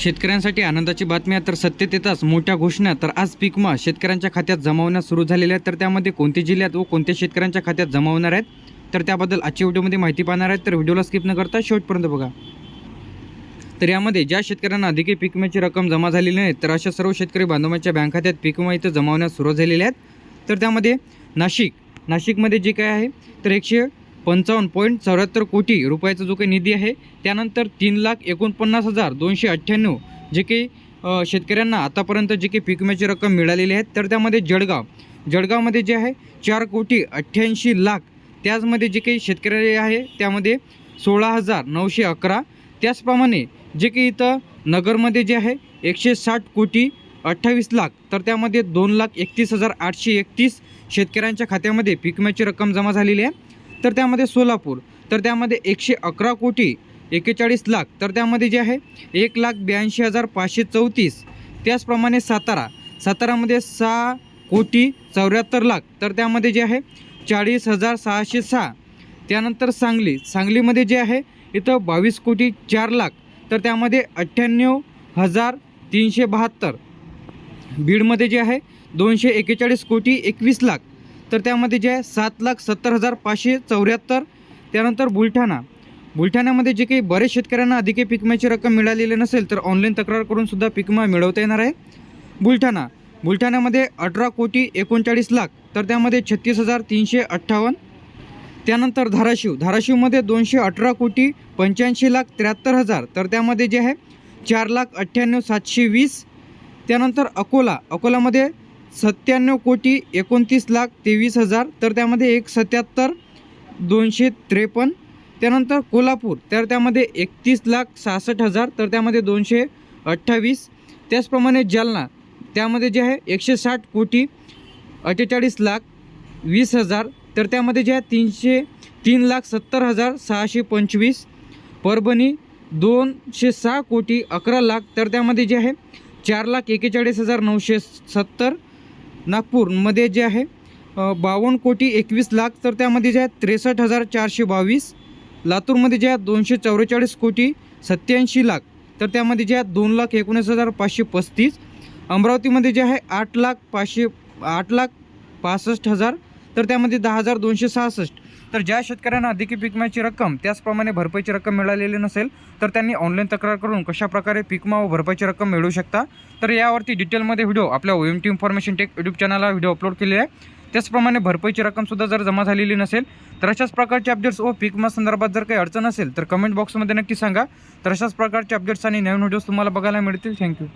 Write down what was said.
शेतकऱ्यांसाठी आनंदाची बातमी आहे. तर सत्तेत येताच मोठ्या घोषणा. तर आज पीकमा शेतकऱ्यांच्या खात्यात जमावण्यास सुरू झालेल्या आहेत. तर त्यामध्ये कोणत्या जिल्ह्यात व कोणत्या शेतकऱ्यांच्या खात्यात जमा होणार आहेत? तर त्याबद्दल आजच्या व्हिडिओमध्ये माहिती पाहणार आहेत. तर व्हिडिओला स्किप न करता शेवटपर्यंत बघा. तर यामध्ये ज्या शेतकऱ्यांना अधिक पीक विम्याची रक्कम जमा झालेली नाही तर अशा सर्व शेतकरी बांधवांच्या बँक खात्यात पीक विमा इथं जमावण्यास सुरू झालेल्या आहेत. तर त्यामध्ये नाशिक नाशिकमध्ये जे काय आहे तर एकशे पंचावन्न पॉईंट चौऱ्याहत्तर कोटी रुपयाचा जो काही निधी आहे त्यानंतर तीन लाख एकोणपन्नास हजार दोनशे अठ्ठ्याण्णव जे काही शेतकऱ्यांना आतापर्यंत जे काही पीक विम्याची रक्कम मिळालेली आहे. तर त्यामध्ये जळगाव जळगावमध्ये जे आहे चार कोटी अठ्ठ्याऐंशी लाख. त्याचमध्ये जे काही शेतकरी आहे त्यामध्ये सोळा हजार नऊशे अकरा. त्याचप्रमाणे जे काही इथं नगरमध्ये जे आहे एकशे साठ कोटी अठ्ठावीस लाख. तर त्यामध्ये दोन लाख एकतीस हजार आठशे एकतीस शेतकऱ्यांच्या खात्यामध्ये पीक विम्याची रक्कम जमा झालेली आहे. तर त्यामध्ये सोलापूर तर त्यामध्ये एकशे अकरा कोटी एकेचाळीस लाख तर त्यामध्ये जे आहे एक लाख ब्याऐंशी हजार पाचशे चौतीस. त्याचप्रमाणे सातारा सातारामध्ये सहा कोटी चौऱ्याहत्तर लाख तर त्यामध्ये जे आहे चाळीस हजार सहाशे सहा. त्यानंतर सांगली सांगलीमध्ये जे आहे इथं बावीस कोटी चार लाख तर त्यामध्ये अठ्ठ्याण्णव हजार तीनशे बहात्तर. बीडमध्ये जे आहे दोनशे एकेचाळीस कोटी एकवीस लाख तर त्यामध्ये जे आहे सात लाख सत्तर हजार पाचशे चौऱ्याहत्तर त्यानंतर बुलढाणा. बुलढाण्यामध्ये जे काही बरेच शेतकऱ्यांना अधिक पिकमाची रक्कम मिळालेली नसेल तर ऑनलाईन तक्रार करूनसुद्धा पिकमा विमा मिळवता येणार आहे. बुलढाणा. बुलढाण्यामध्ये अठरा कोटी एकोणचाळीस लाख तर त्यामध्ये छत्तीस हजार तीनशे अठ्ठावन्न. त्यानंतर धाराशिव. धाराशिवमध्ये दोनशे अठरा कोटी पंच्याऐंशी लाख त्र्याहत्तर हजार तर त्यामध्ये जे आहे चार लाख अठ्ठ्याण्णव सातशे वीस. त्यानंतर अकोला. अकोलामध्ये सत्त्याण्णव कोटी एकोणतीस लाख तेवीस हजार तर त्यामध्ये एक सत्याहत्तर दोनशे त्रेपन्न. त्यानंतर कोल्हापूर तर त्यामध्ये एकतीस लाख सहासष्ट हजार तर त्यामध्ये दोनशे अठ्ठावीस. त्याचप्रमाणे जालना त्यामध्ये जे आहे एकशे साठ कोटी अठ्ठेचाळीस लाख वीस हजार तर त्यामध्ये जे आहे तीनशे तीन लाख सत्तर हजार सहाशे पंचवीस. परभणी दोनशे सहा कोटी अकरा लाख तर त्यामध्ये जे आहे चार लाख एकेचाळीस हजार नऊशे सत्तर. नागपूरमध्ये जे आहे बावन्न कोटी एकवीस लाख तर त्यामध्ये जे आहे त्रेसष्ट हजार चारशे बावीस लातूरमध्ये जे आहे दोनशे चौवेचाळीस कोटी सत्याऐंशी लाख तर त्यामध्ये जे आहे दोन लाख एकोणीस हजार पाचशे पस्तीस अमरावतीमध्ये जे आहे आठ लाख पाचशे आठ लाख पासष्ट हजार तर त्यामध्ये दहा हजार दोनशे सहासष्ट. तर ज्या शेतकऱ्यांना अधिकी पीक विम्याची रक्कम त्याचप्रमाणे भरपाईची रक्कम मिळालेली नसेल तर त्यांनी ऑनलाईन तक्रार करून कशाप्रकारे पीक विमा व भरपाईची रक्कम मिळू शकता? तर यावरती डिटेलमध्ये व्हिडिओ आपल्या O M T information tech YouTube चॅनलला व्हिडिओ अपलोड केले आहे. त्याचप्रमाणे भरपाईची रक्कमसुद्धा जर जमा झालेली नसेल तर अशाच प्रकारचे अपडेट्स व पीक विमा संदर्भात जर काही अडचण असेल तर कमेंट बॉक्समध्ये नक्की सांगा. तर अशाच प्रकारचे अपडेट्स आणि नवीन व्हिडिओज तुम्हाला बघायला मिळतील. थँक्यू